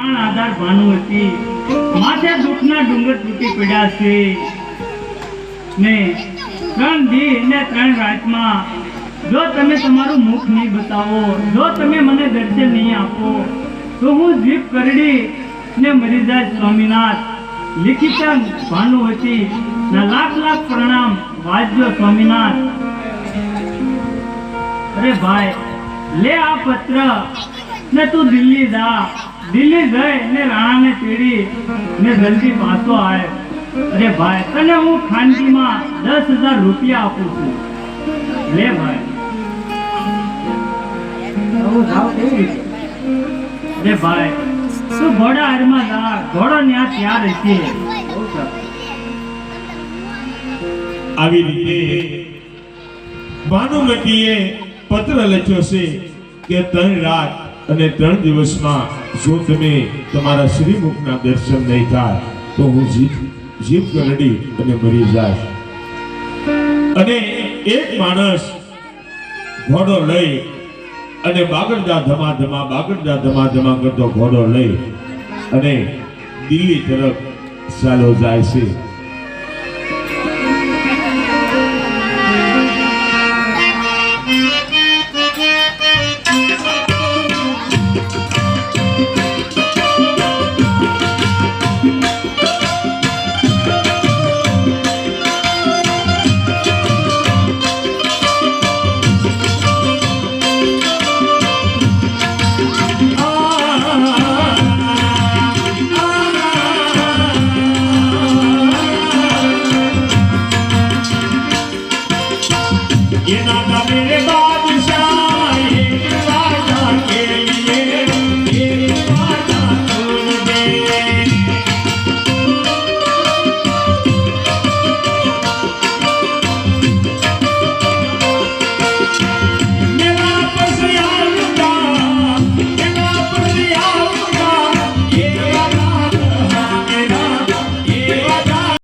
પ્રાણ આધાર ભાનુવતી માથે દુઃખના ડુંગર તૂટી પડ્યા છે. ને ત્રણ દી ને ત્રણ રાતમાં, જો તમે તમારું મુખ નહીં બતાવો, જો તમે મને દર્શન નહીં આપો, તો હું જીભ કરડી ને મરી જાય સ્વામિનાથ. લિખિતમ ભાનુવતી ના લાખ લાખ પ્રણામ, વાજ્યો સ્વામિનાથ. અરે ભાઈ, લે આ પત્ર. ને તું દિલ્હી જા. દિલ્હી જઈ ને રાણાને તેડી ને જલ્દી પાછો આવે. અરે ભાઈ તને હું ખાનગીમાં દસ હજાર રૂપિયા આપું છું. લે ભાઈ. અરે ભાઈ તું ઘોડા હારમાં જા ઘોડો ત્યાં ત્યાં રહેશે? આવી રીતે ભાનુમતીએ પત્ર લખ્યો છે કે ત્રણ રાત અને ત્રણ દિવસમાં જો તમે તમારા શ્રીમુખના દર્શન નહીં થાય, તો હું જીભ જીભ કરડી અને મરી જાય અને એક માણસ ઘોડો લઈ અને બાગડદા ધમા ધમા બાગડદા ધમા ધમા કરતો ઘોડો લઈ અને દિલ્હી તરફ ચાલો જાય છે. Llenando mi